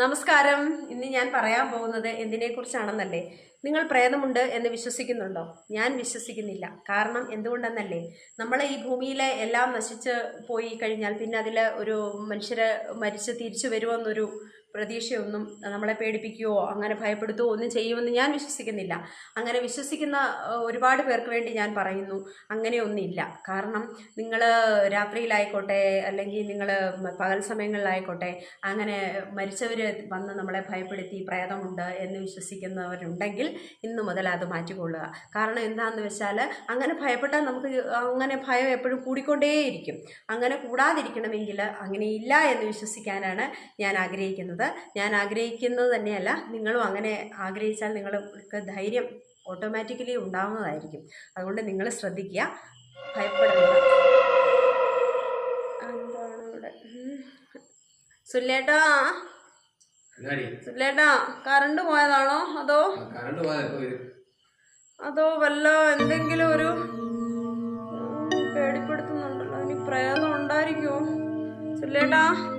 നമസ്കാരം. ഇന്ന് ഞാൻ പറയാൻ പോകുന്നത് എന്തിനെക്കുറിച്ചാണെന്നല്ലേ. നിങ്ങൾ പ്രേതമുണ്ട് എന്ന് വിശ്വസിക്കുന്നുണ്ടോ? ഞാൻ വിശ്വസിക്കുന്നില്ല. കാരണം എന്തുകൊണ്ടെന്നല്ലേ? നമ്മളെ ഈ ഭൂമിയിലെ എല്ലാം നശിച്ച് പോയി കഴിഞ്ഞാൽ പിന്നെ അതിൽ ഒരു മനുഷ്യരെ മരിച്ച് തിരിച്ചു വരുമെന്നൊരു പ്രതീക്ഷയൊന്നും നമ്മളെ പേടിപ്പിക്കുകയോ അങ്ങനെ ഭയപ്പെടുത്തുകയോ ഒന്നും ചെയ്യുമെന്ന് ഞാൻ വിശ്വസിക്കുന്നില്ല. അങ്ങനെ വിശ്വസിക്കുന്ന ഒരുപാട് പേർക്ക് വേണ്ടി ഞാൻ പറയുന്നു. അങ്ങനെയൊന്നുമില്ല. കാരണം നിങ്ങൾ രാത്രിയിലായിക്കോട്ടെ അല്ലെങ്കിൽ നിങ്ങൾ പകൽ സമയങ്ങളിലായിക്കോട്ടെ അങ്ങനെ മരിച്ചവർ വന്ന് നമ്മളെ ഭയപ്പെടുത്തി പ്രേതമുണ്ട് എന്ന് വിശ്വസിക്കുന്നവരുണ്ടെങ്കിൽ ഇന്നു മുതൽ അത് മാറ്റിക്കൊള്ളുക. കാരണം എന്താണെന്ന് വെച്ചാൽ അങ്ങനെ ഭയപ്പെട്ടാൽ നമുക്ക് അങ്ങനെ ഭയം എപ്പോഴും കൂടിക്കൊണ്ടേയിരിക്കും. അങ്ങനെ കൂടാതിരിക്കണമെങ്കിൽ അങ്ങനെ ഇല്ല എന്ന് വിശ്വസിക്കാനാണ് ഞാൻ ആഗ്രഹിക്കുന്നത്. ഞാൻ ആഗ്രഹിക്കുന്നത് തന്നെയല്ല നിങ്ങളും അങ്ങനെ ആഗ്രഹിച്ചാൽ നിങ്ങൾക്ക് ധൈര്യം ഓട്ടോമാറ്റിക്കലി ഉണ്ടാവുന്നതായിരിക്കും. അതുകൊണ്ട് നിങ്ങൾ ശ്രദ്ധിക്കുക. ഭയപ്പെടരുത്. എന്താണ് ഇവിടെ. സുല്ലേട്ടാ. സുല്ലേട്ടാ കറണ്ട് പോയതാണോ? അതോ? അതോ വല്ല എന്തെങ്കിലും ഒരു പേടിപ്പെടുത്തുന്നുണ്ടല്ലോ. ഇനി പ്രയോജനം ഉണ്ടായിരിക്കുമോ സുല്ലേട്ടാ.